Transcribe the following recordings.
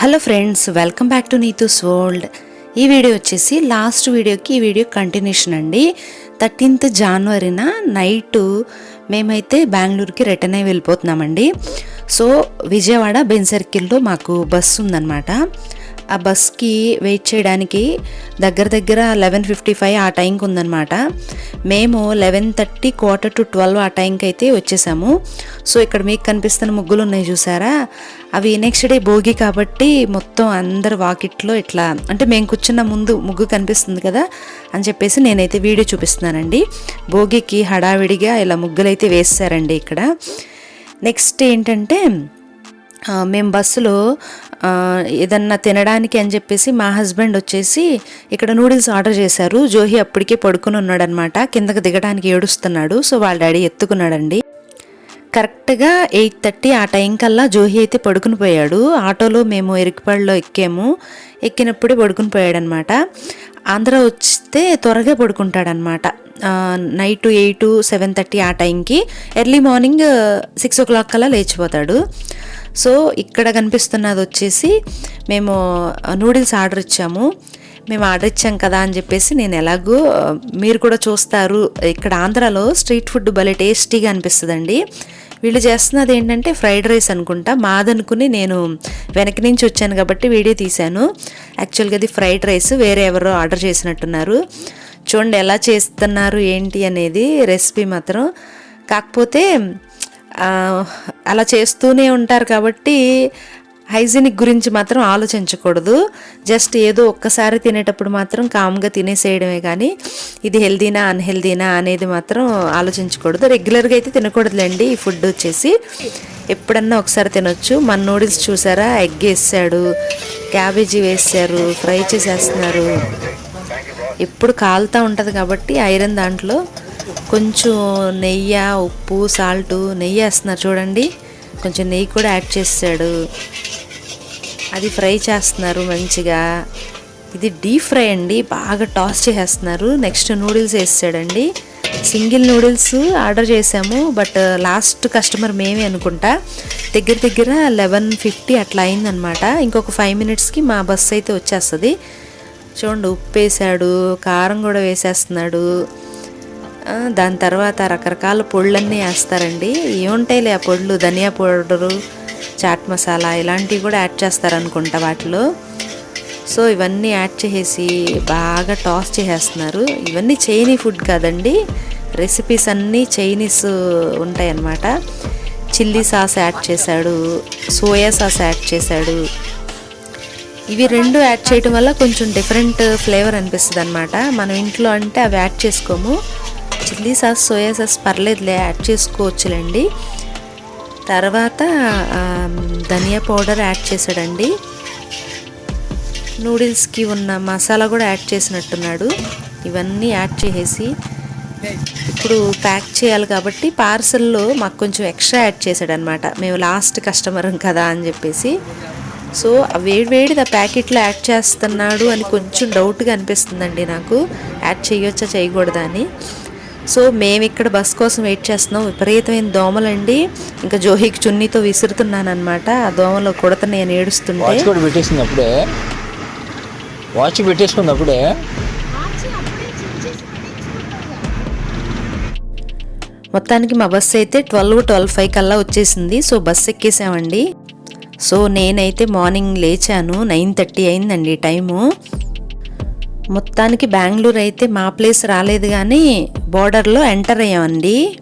Hello friends welcome back to Neetu's world ఈ video వచ్చేసి last వీడియోకి ఈ వీడియో కంటిన్యూషన్ అండి. థర్టీన్త్ జనవరిన నైట్ మేమైతే బెంగళూరుకి రిటర్న్ అయి వెళ్ళిపోతున్నామండి. సో విజయవాడ బెన్ సర్కిల్లో మాకు బస్సు ఉందన్నమాట. ఆ బస్కి వెయిట్ చేయడానికి దగ్గర దగ్గర లెవెన్ ఫిఫ్టీ ఫైవ్ ఆ టైంకి ఉందన్నమాట మేము eleven thirty quarter to twelve ఆ టైంకి అయితే వచ్చేసాము. సో ఇక్కడ మీకు కనిపిస్తున్న ముగ్గులు ఉన్నాయి చూసారా? అవి నెక్స్ట్ డే భోగి కాబట్టి మొత్తం అందరు వాకిట్లో ఇట్లా అంటే మేము కూర్చున్న ముందు ముగ్గు కనిపిస్తుంది కదా అని చెప్పేసి నేనైతే వీడియో చూపిస్తున్నానండి. భోగికి హడావిడిగా ఇలా ముగ్గులు అయితే వేస్తారండి ఇక్కడ. నెక్స్ట్ ఏంటంటే మేము బస్సులో ఏదన్నా తినడానికి అని చెప్పేసి మా హస్బెండ్ వచ్చేసి ఇక్కడ నూడిల్స్ ఆర్డర్ చేశారు. జోహి అప్పటికే పడుకుని ఉన్నాడనమాట కిందకి దిగడానికి ఏడుస్తున్నాడు. సో వాళ్ళ డాడీ ఎత్తుకున్నాడండి. కరెక్ట్గా ఎయిట్ థర్టీ ఆ టైం కల్లా జోహి అయితే పడుకుని పోయాడు. ఆటోలో మేము ఎరికిపాడులో ఎక్కాము. ఎక్కినప్పుడే పడుకుని పోయాడనమాట ఆంధ్ర వస్తే త్వరగా పడుకుంటాడనమాట నైట్ ఎయిట్ సెవెన్ థర్టీ ఆ టైంకి. Early morning six o'clock కల్లా లేచిపోతాడు. సో ఇక్కడ కనిపిస్తున్నది వచ్చేసి మేము నూడిల్స్ ఆర్డర్ ఇచ్చాము. మేము ఆర్డర్ ఇచ్చాం కదా అని చెప్పేసి నేను ఎలాగో మీరు కూడా చూస్తారు. ఇక్కడ ఆంధ్రాలో స్ట్రీట్ ఫుడ్ భలే టేస్టీగా అనిపిస్తుందండి. వీళ్ళు చేస్తున్నది ఏంటంటే ఫ్రైడ్ రైస్ అనుకుంటా. మాదనుకుని నేను వెనక నుంచి వచ్చాను కాబట్టి వీడియో తీశాను. యాక్చువల్గా అది ఫ్రైడ్ రైస్ వేరే ఎవరో ఆర్డర్ చేసినట్టున్నారు. చూడండి ఎలా చేస్తున్నారు ఏంటి అనేది రెసిపీ మాత్రం. కాకపోతే అలా చేస్తూనే ఉంటారు కాబట్టి హైజీనిక్ గురించి మాత్రం ఆలోచించకూడదు. జస్ట్ ఏదో ఒక్కసారి తినేటప్పుడు మాత్రం కామ్గా తినేసేయడమే కానీ ఇది హెల్దీనా అన్హెల్దీనా అనేది మాత్రం ఆలోచించకూడదు. రెగ్యులర్గా అయితే తినకూడదులేండి ఈ ఫుడ్ వచ్చేసి. ఎప్పుడన్నా ఒకసారి తినొచ్చు. మన నూడిల్స్ చూసారా? ఎగ్ వేసాడు క్యాబేజీ వేసారు ఫ్రై చేసేస్తున్నారు. ఎప్పుడు కాలుతూ ఉంటుంది కాబట్టి ఐరన్ దాంట్లో కొంచెం నెయ్యి ఉప్పు సాల్ట్ నెయ్యి వేస్తున్నారు చూడండి. కొంచెం నెయ్యి కూడా యాడ్ చేసాడు అది ఫ్రై చేస్తున్నారు మంచిగా. ఇది డీప్ ఫ్రై అండి. బాగా టాస్ చేసేస్తున్నారు. నెక్స్ట్ నూడిల్స్ వేసాడండి సింగిల్ నూడిల్స్ ఆర్డర్ చేసాము. బట్ లాస్ట్ కస్టమర్ మేమే అనుకుంటా. దగ్గర దగ్గర లెవెన్ ఫిఫ్టీ అట్లా అయిందనమాట ఇంకొక ఫైవ్ మినిట్స్కి మా బస్సు అయితే వచ్చేస్తుంది. చూడండి ఉప్పు వేసాడు కారం కూడా వేసేస్తున్నాడు. దాని తర్వాత రకరకాల పొళ్ళన్నీ వేస్తారండి. ఏముంటాయిలే ఆ పొళ్ళు? ధనియా పౌడరు చాట్ మసాలా ఇలాంటివి కూడా యాడ్ చేస్తారనుకుంటా వాటిలో. సో ఇవన్నీ యాడ్ చేసేసి బాగా టాస్ చేసేస్తున్నారు. ఇవన్నీ చైనీ ఫుడ్ కాదండి. రెసిపీస్ అన్నీ చైనీస్ ఉంటాయన్నమాట. చిల్లీ సాస్ యాడ్ చేశాడు సోయా సాస్ యాడ్ చేశాడు. ఇవి రెండు యాడ్ చేయడం వల్ల కొంచెం డిఫరెంట్ ఫ్లేవర్ అనిపిస్తుంది అనమాట మనం ఇంట్లో అంటే అవి యాడ్ చేసుకోము. చిల్లీ సాస్ సోయా సాస్ పర్లేదులే యాడ్ చేసుకోవచ్చులేండి. తర్వాత ధనియా పౌడర్ యాడ్ చేశాడండి. నూడిల్స్కి ఉన్న మసాలా కూడా యాడ్ చేసినట్టున్నాడు. ఇవన్నీ యాడ్ చేసేసి ఇప్పుడు ప్యాక్ చేయాలి కాబట్టి పార్సల్లో మాకు కొంచెం ఎక్స్ట్రా యాడ్ చేశాడనమాట. మేము లాస్ట్ కస్టమర్ కదా అని చెప్పేసి. సో వేడివేడిది ఆ ప్యాకెట్లో యాడ్ చేస్తున్నాడు అని కొంచెం డౌట్గా అనిపిస్తుందండి నాకు. యాడ్ చేయొచ్చా చేయకూడదా అని. సో మేము ఇక్కడ బస్ కోసం వెయిట్ చేస్తున్నాం. విపరీతమైన దోమలండి. ఇంకా జోహికి చున్నీతో విసురుతున్నాను అనమాట ఆ దోమలు కొడత నేను ఏడుస్తుంటే. పెట్టేసింది అప్పుడే వాచ్ పెట్టేసుకుంది అప్పుడే మొత్తానికి మా బస్సు అయితే ట్వెల్వ్ ట్వెల్వ్ ఫైవ్ కల్లా వచ్చేసింది. సో బస్సు ఎక్కేసామండి. సో నేనైతే మార్నింగ్ లేచాను. నైన్ థర్టీ అయిందండి టైము. మొత్తానికి బెంగళూరు అయితే మా ప్లేస్ రాలేదు కానీ బోర్డర్లో ఎంటర్ అయ్యామండి.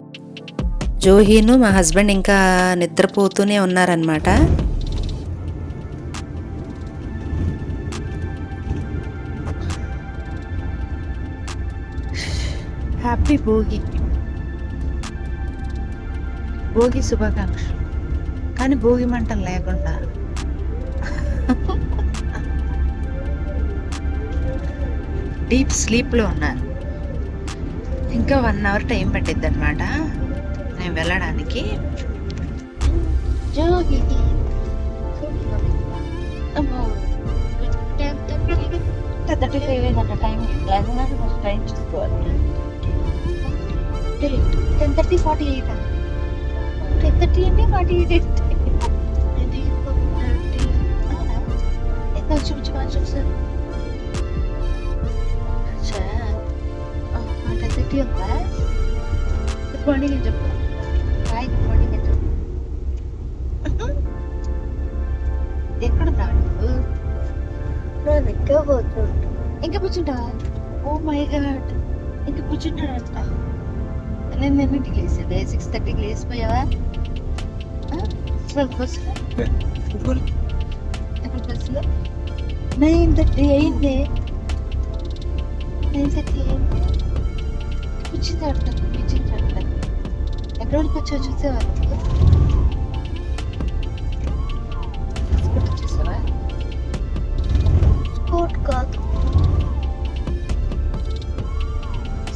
జోహీను మా హస్బెండ్ ఇంకా నిద్రపోతూనే ఉన్నారనమాట హ్యాపీ భోగి. భోగి శుభాకాంక్ష కానీ భోగి మంటలు లేకుండా డీప్ స్లీప్లో ఉన్నారు ఇంకా వన్ అవర్ టైం పట్టిద్ది అనమాట నేను వెళ్ళడానికి. జోగి అమ్మో థర్టీ ఫైవ్ అయిందంట టైం లేకపోతే ఫస్ట్ టైం చూసుకోవాలి ten thirty forty eight ten thirty అంటే ఫార్టీ ఎయిట్ అవునా? చూసారు అంటే సిటీ ఉందా గుడ్ మార్నింగ్ అని చెప్పు హాయ్ గుడ్ మార్నింగ్ అని చెప్పు ఎక్కడ దాడు నేను ఇంకా పోతుంటా ఇంకా కూర్చుంటావా? Oh my God. ఇంకా కూర్చుంటాడంట నేను ఎన్నింటికి లేసేది. సిక్స్ థర్టీకి బస్సులో నైన్ థర్టీ అయింది. నైన్ థర్టీ అయింది. కూర్చుంటాడట కూర్చుంటాడట ఎక్కడ వరకు వచ్చావు చూసేవారు చూసావా? కోట్ కాదు.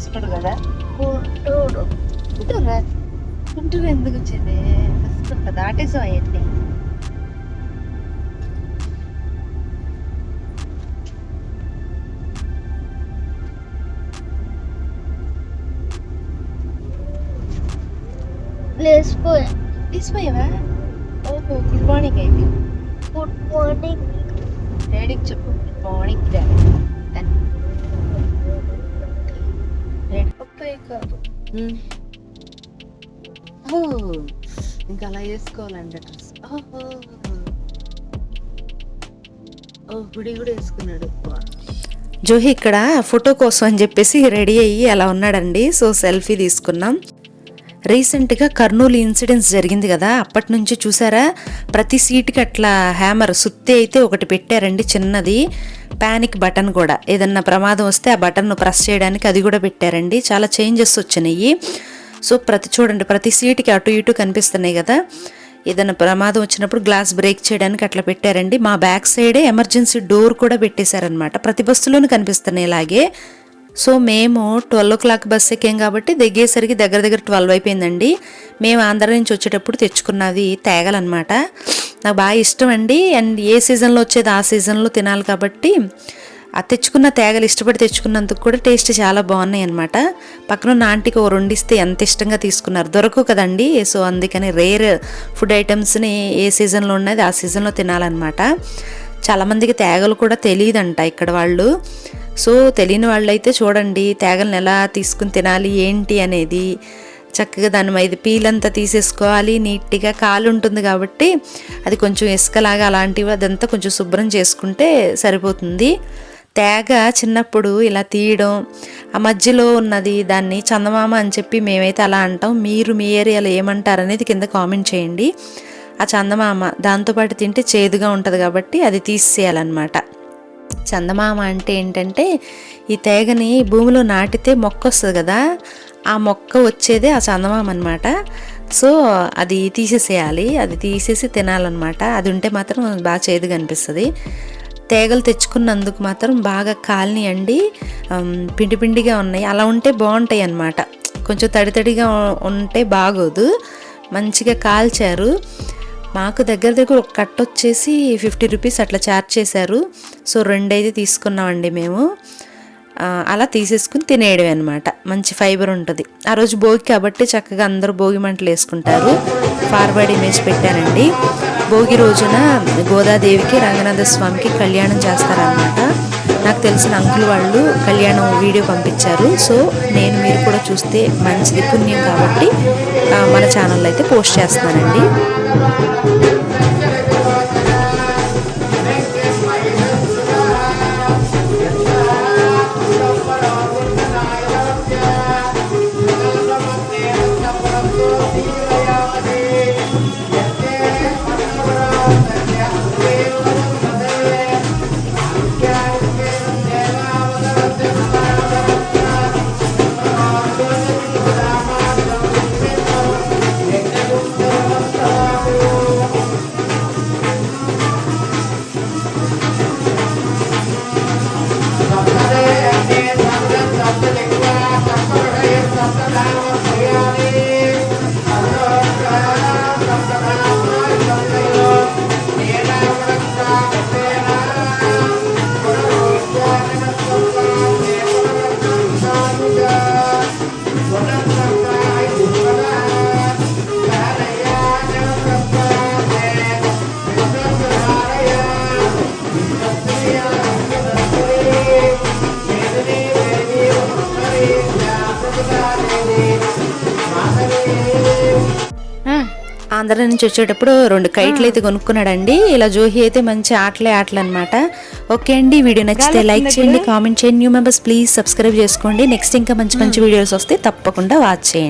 చూడు కదా? గుంటూరు గుంటూరా ఎందుకు వచ్చింది? ఫస్ట్ దాటేసాం అవన్నీ లేచిపోయా తీసిపోయావా ఓహో గుడ్ మార్నింగ్ అయితే గుడ్ మార్నింగ్ డాడీకి చెప్పు గుడ్ మార్నింగ్ డాడీ అబ్బాయి కాదు ఓ ఇంకా అలా వేసుకోవాలంట డ్రెస్ ఓహో ఓ గుడి కూడా వేసుకున్నాడు జోహి ఇక్కడ ఫోటో కోసం అని చెప్పేసి రెడీ అయ్యి అలా ఉన్నాడండి. సో సెల్ఫీ తీసుకున్నాం. రీసెంట్గా కర్నూలు ఇన్సిడెంట్స్ జరిగింది కదా అప్పటి నుంచి చూసారా? ప్రతి సీట్కి అట్లా హ్యామర్ సుత్తి అయితే ఒకటి పెట్టారండి చిన్నది. ప్యానిక్ బటన్ కూడా. ఏదన్నా ప్రమాదం వస్తే ఆ బటన్ను ప్రెస్ చేయడానికి అది కూడా పెట్టారండి. చాలా చేంజెస్ వచ్చినాయి. సో ప్రతి చూడండి ప్రతి సీట్కి అటు ఇటు కనిపిస్తున్నాయి కదా. ఏదైనా ప్రమాదం వచ్చినప్పుడు గ్లాస్ బ్రేక్ చేయడానికి అట్లా పెట్టారండి. మా బ్యాక్ సైడే ఎమర్జెన్సీ డోర్ కూడా పెట్టేశారనమాట ప్రతి బస్సులోనూ కనిపిస్తున్నాయి ఇలాగే. సో మేము ట్వెల్వ్ ఓ క్లాక్ బస్ ఎక్కాం కాబట్టి దిగేసరికి దగ్గర దగ్గర ట్వెల్వ్ అయిపోయిందండి. మేము ఆంధ్ర నుంచి వచ్చేటప్పుడు తెచ్చుకున్నది తేగలన్నమాట. నాకు బాగా ఇష్టం అండి. అండ్ ఏ సీజన్లో వచ్చేది ఆ సీజన్లో తినాలి కాబట్టి ఆ తెచ్చుకున్న తేగలు ఇష్టపడి తెచ్చుకున్నందుకు కూడా టేస్ట్ చాలా బాగున్నాయి అనమాట పక్కన ఉన్న ఆంటీకి ఓ రెండిస్తే ఎంత ఇష్టంగా తీసుకున్నారు. దొరకవు కదండి. సో అందుకని రేర్ ఫుడ్ ఐటమ్స్ని ఏ సీజన్లో ఉన్నది ఆ సీజన్లో తినాలన్నమాట. చాలామందికి తేగలు కూడా తెలియదంట ఇక్కడ వాళ్ళు. సో తెలియని వాళ్ళైతే చూడండి తేగలను ఎలా తీసుకుని తినాలి ఏంటి అనేది. చక్కగా దాని మీద పీలంతా తీసేసుకోవాలి నీట్గా కాలు ఉంటుంది కాబట్టి అది కొంచెం ఇసుకలాగా అలాంటివి అదంతా కొంచెం శుభ్రం చేసుకుంటే సరిపోతుంది. తేగ చిన్నప్పుడు ఇలా తీయడం ఆ మధ్యలో ఉన్నది దాన్ని చందమామ అని చెప్పి మేమైతే అలా అంటాం. మీరు మీ ఏరియాలో ఏమంటారు అనేది కింద కామెంట్ చేయండి. ఆ చందమామ దాంతోపాటు తింటే చేదుగా ఉంటుంది కాబట్టి అది తీసేయాలన్నమాట. చందమామ అంటే ఏంటంటే ఈ తేగని భూమిలో నాటితే మొక్క వస్తుంది కదా ఆ మొక్క వచ్చేదే ఆ చందమామ అనమాట సో అది తీసేసేయాలి అది తీసేసి తినాలన్నమాట. అది ఉంటే మాత్రం బాగా చేదుగా అనిపిస్తుంది. తేగలు తెచ్చుకున్నందుకు మాత్రం బాగా కాలనియండి పిండి పిండిగా ఉన్నాయి. అలా ఉంటే బాగుంటాయి అన్నమాట. కొంచెం తడి తడిగా ఉంటే బాగోదు. మంచిగా కాల్చారు. మాకు దగ్గర దగ్గర ఒక కట్ వచ్చేసి ఫిఫ్టీ రూపీస్ అట్లా ఛార్జ్ చేశారు. సో రెండైతే తీసుకున్నామండి మేము. అలా తీసేసుకుని తినేయడమే అనమాట మంచి ఫైబర్ ఉంటుంది. ఆ రోజు భోగి కాబట్టి చక్కగా అందరూ భోగి మంటలు వేసుకుంటారు. ఫార్వర్డ్ ఇమేజ్ పెట్టానండి. భోగి రోజున గోదాదేవికి రంగనాథ స్వామికి కళ్యాణం చేస్తారనమాట నాకు తెలిసిన అంకుల్ వాళ్ళు కళ్యాణం వీడియో పంపించారు. సో నేను మీరు కూడా చూస్తే మంచిది పుణ్యం కాబట్టి మన ఛానల్లో అయితే పోస్ట్ చేస్తున్నానండి. ఆంధ్ర నుంచి వచ్చేటప్పుడు రెండు కైట్లు అయితే కొనుక్కున్నాడండి. ఇలా జోహి అయితే మంచి ఆటలే ఆటలు అనమాట ఓకే అండి వీడియో నచ్చితే లైక్ చేయండి కామెంట్ చేయండి. న్యూ మెంబర్స్ ప్లీజ్ సబ్స్క్రైబ్ చేసుకోండి. నెక్స్ట్ ఇంకా మంచి మంచి వీడియోస్ వస్తే తప్పకుండా వాచ్ చేయండి.